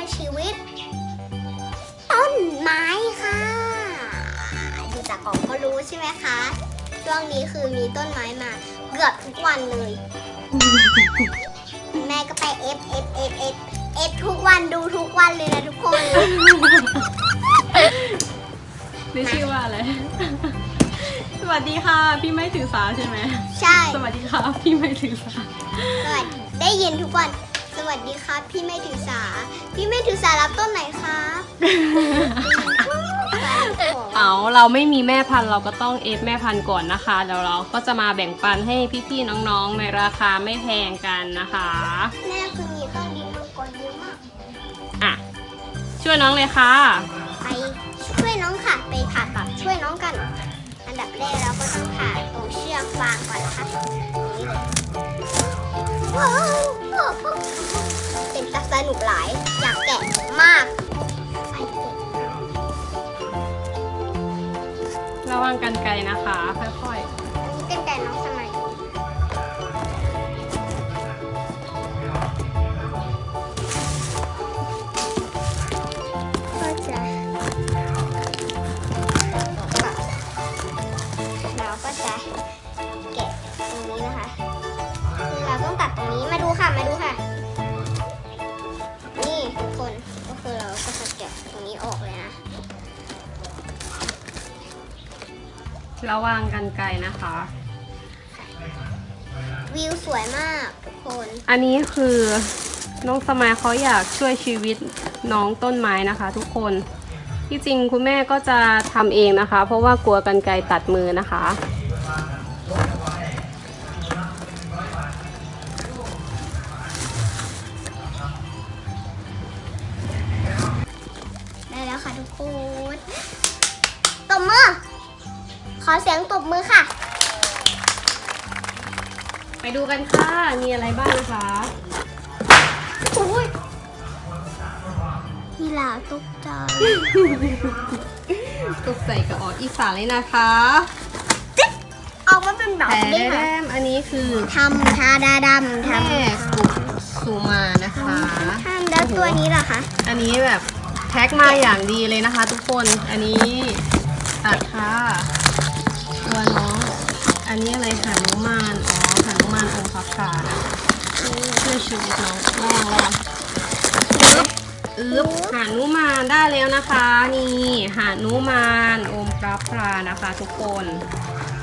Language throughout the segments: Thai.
วยชีวิต ต้นไม้ค่ะ ดูจากกล่องก็รู้ใช่ไหมคะช่วงนี้คือมีต้นไม้มาเกือบทุกวันเลย แม่ก็ไปเอฟเอฟเอฟเอฟเอฟทุกวันดูทุกวันเลยนะทุกคนนี่ชื่อว่าอะไร สวัสดีค่ะ พี่ไม่ถือสาใช่ไหม ใช่ สวัสดีค่ะ พี่ไม่ถือสา สวัสดี ได้ยินทุกวัน สวัสดีครับ พี่ไม่ถือสา พี่ไม่ถือสารับต้นไหนครับเอาเราไม่มีแม่พันธุ์เราก็ต้องเอฟแม่พันธุ์ก่อนนะคะเดี๋ยวเราก็จะมาแบ่งปันให้พี่ๆน้องๆในราคาไม่แพงกันนะคะ แม่คือมีต้นดินมังกรเยอะมากอะช่วยน้องเลยค่ะ ไปช่วยน้องค่ะไปผ่าตัดช่วยน้องกัน อันดับแรกเราก็ต้องผ่าตรงเชือกฟางก่อนนะคะอย่างนี้เลยว้าวเป็ นตาสนุกหลาย อยากแกะมากไปเถอะระวังกันไกลนะคะ ค่อยอันนี้เป็นแต่น้องสมัยก็จะเราก็จะแกะตรงนี้นะคะคือเราต้องตัดตรงนี้มาดูค่ะ มาดูค่ะ ระวังกันไกลนะคะ วิวสวยมากทุกคน อันนี้คือน้องสมัยเขาอยากช่วยชีวิตน้องต้นไม้นะคะ ทุกคนที่จริงคุณแม่ก็จะทำเองนะคะ เพราะว่ากลัวกันไกลตัดมือนะคะ อเสียงตบมือค่ะ ไปดูกันค่ะ มีอะไรบ้างนะคะอุ้ยฮีลาตกใจตกใส่กระออกอีสานเลยนะคะออกมาเป็นแบบแต่นี้แรค่ะมอันนี้คือทำทาดาดำทแม่ำกุสุมานะคะทำแล้วตัวนี้ล่ะคะอันนี้แบบแพ็คมาอย่างดีเลยนะคะ ทุกคน อันนี้ตัดค่ะ ตัวน้องอันนี้อะไรหานุมานอ๋อหานุมานองค์พระพราช่วยชีวิตน้องลองลองอึ๊บอึ๊บหานุมานได้แล้วนะคะ นี่หานุมานองค์พระพรานะคะ ทุกคน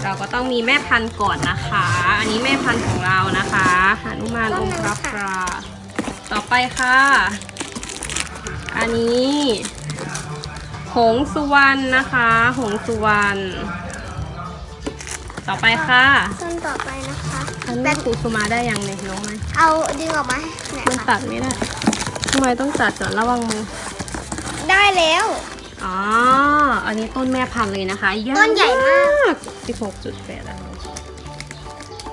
เราก็ต้องมีแม่พันธุ์ก่อนนะคะ อันนี้แม่พันธุ์ของเรานะคะหานุมานองค์พระพราต่อไปค่ะ อันนี้ หงสุวรรณนะคะ หงสุวรรณ ต่อไปค่ะต้นต่อไปนะคะอันแบนี้บครูสุมาได้ยังเนี่ยน้องไหมเอาดึงออกมาเนี่ยมันค่ะตัดไม่ได้ทำไมต้องตัดก่อนระวังมือได้แล้ว อ๋อ อันนี้ต้นแม่พันธุ์เลยนะคะยาวต้นใหญ่มาก16.8แล้ว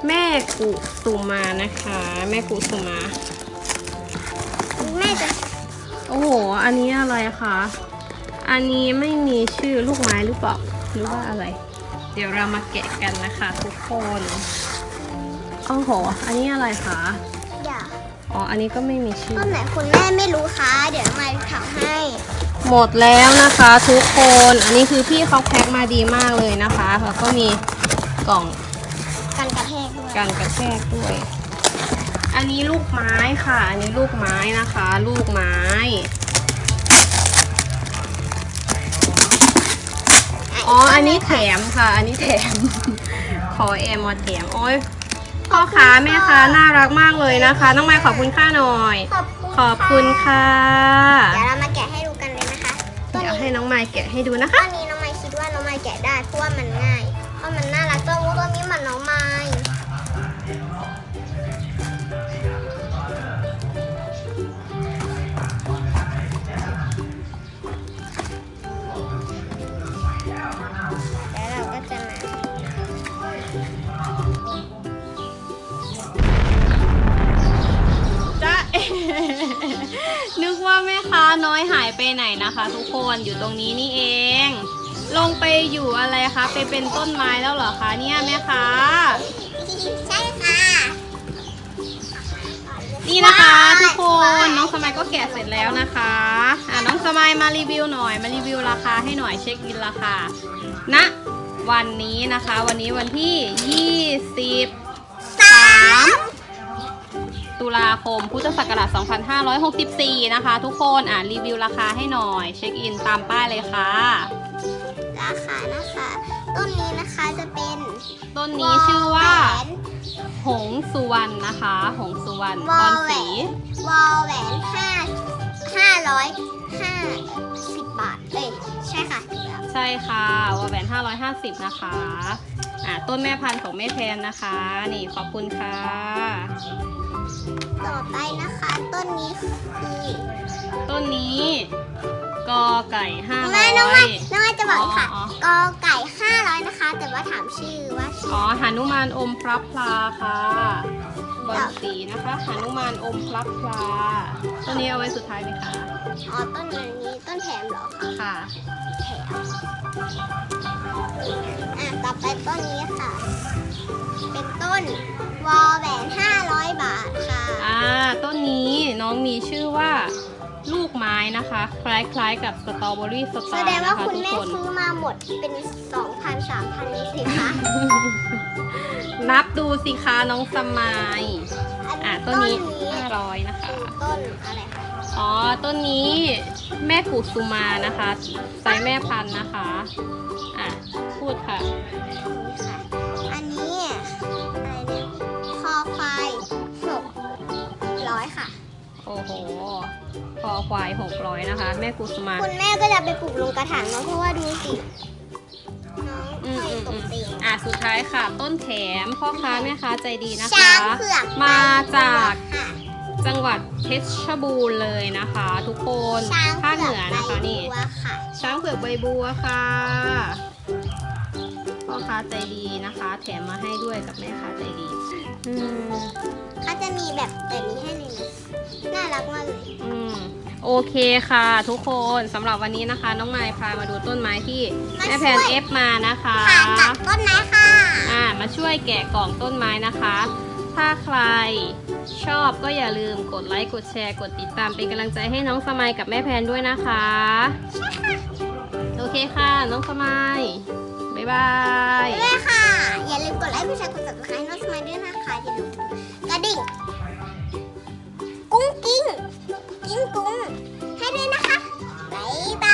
แม่กุสุมานะคะ แม่กุสุมา แม่จะโอ้โห อันนี้อะไรคะ อันนี้ไม่มีชื่อลูกไม้หรือเปล่า หรือว่าอะไร เดี๋ยวเรามาแกะกันนะคะทุกคนโอ้โห อันนี้อะไรคะ อย่าอ๋อ อันนี้ก็ไม่มีชื่อ ต้นไหนคุณแม่ไม่รู้คะ เดี๋ยวมาทำให้ หมดแล้วนะคะทุกคน อันนี้คือพี่เขาแพ็คมาดีมากเลยนะคะแล้วก็มีกล่องกันกระแทกด้วยกันกระแทกด้วย อันนี้ลูกไม้ค่ะ อันนี้ลูกไม้นะคะ ลูกไม้ อ๋อ อันนี้แถมค่ะ อันนี้แถม ขอแอมมาแถม โอ้ยพ่อค้าแม่ค้าน่ารักมากเลยนะคะ น้องไม้ขอบคุณค่าหน่อย ขอบคุณขอบคุณค่ะ เดี๋ยวเรามาแกะให้ดูกันเลยนะคะต้นเดี๋ยวนี้ให้น้องไม้แกะให้ดูนะคะต้นนี้น้องไม้คิดว่าน้องไม้แกะได้เพราะว่ามันง่าย เพราะมันน่ารักต้นมูต้นนี้เหมือนน้องไม้ ไหนนะคะ ทุกคนอยู่ตรงนี้นี่เอง ลงไปอยู่อะไรคะไปเป็นต้นไม้แล้วเหรอคะเนี่ยแม่ค้าใช่ค่ะ นี่นะคะทุกคนน้องสมัยก็แกะเสร็จแล้วนะคะอะน้องสมัยมารีวิวหน่อย มารีวิวราคาให้หน่อยเช็คอินราคาณวันนี้นะคะ วันนี้วันที่ คม พุทธศักราช 2564 นะคะ ทุกคนอะรีวิวราคาให้หน่อย เช็คอินตามป้ายเลยค่ะ ราคานะคะ ต้นนี้นะคะจะเป็นต้นนี้ชื่อว่าแหวนหงสุวรรณนะคะ หงสุวรรณวบออลแหวสี นวอแหวนห้าห้าร้อยห้าสิบบาท เอ้ย ใช่ค่ะถูกแล้วใช่ค่ะวอลแหวน 550 นะคะ อะต้นแม่พันธุ์ของแม่แทนนะคะ นี่ขอบคุณค่ะ ต่อไปนะคะ ต้นนี้คือต้นนี้กอไก่ห้าน้องร้ไม้อยน้องไม้น้องไม้จะบอกอีกค่ะอ๋อ กอไก่ห้าร้อยนะคะ แต่ว่าถามชื่อว่าชื่ออ๋อหานุมานอมพระพลาค่ะบอลสีนะคะหานุมานอมพระพลาต้นนี้เอาไว้สุดท้ายเลยค่ะอ๋อต้นนี้ต้นแถมเหรอคะค่ะ แถมอะต่อไปต้นนี้ค่ะ เป็นต้น วอแหวนห้าร้อยบาทค่ะ อ่าต้นนี้น้องมีชื่อว่าลูกไม้นะคะ คล้ายๆ กับสตรอเบอรี่สแสตาร์ดงว่านะคะคุณทุกแม่คน ซื้อมาหมดเป็นสองพันสามพันนี้สิคะ นับดูสิคะน้องสมายอ่าต้นนี้นี้500นะคะคือต้นอะไรคะอ๋อ ต้นนี้แม่กุสุมานะคะไซส์แม่พันธุ์นะคะ อะ พูดค่ะ นี่ค่ะ อันนี้ โอ้โหคอควาย 600 นะคะ แม่กุสุมา คุณแม่ก็จะไปปลูกลงกระถางเนาะเพราะว่าดูสิน้องอืมค่อยอืมตอืกมเตียงอะสุดท้ายค่ะ ต้นแถมพ่อค้าแม่ค้าใจดีนะคะช้างเผือกมาจาก ค่ะจังหวัดเพชรบูรณ์เลยนะคะ ทุกคนช้างภาคเผืเหอกนือนะคะนี่ ใบบัวค่ะช้างเผือกใบบัวค่ะ พ่อค้าใจดีนะคะ แถมมาให้ด้วยกับแม่ค้าใจดีอืมเขาจะมีแบบแบบนี้ให้เลยนะน่ารักมากเลยอืมโอเคค่ะทุกคนสำหรับวันนี้นะคะ น้องไมค์พามาดูต้นไม้ที่แม่แพนเอฟมานะคะผ่านจากต้นไม้ค่ะอ่ามาช่วยแกะกล่องต้นไม้นะคะ ถ้าใครชอบก็อย่าลืมกดไลค์กดแชร์กดติดตามเป็นกำลังใจให้น้องสมัยกับแม่แพนด้วยนะคะโอ เคค่ะ น้องสมัย บ๊ายบาย ด้วยค่ะ อย่าลืมกดไลค์กดแชร์กดติดตามน้องสมัยด้วยนะคะอย่าลืมกระดิ่ง กุ้งกิ้งกิ้งกุ้งให้ด้วยนะคะบายบาย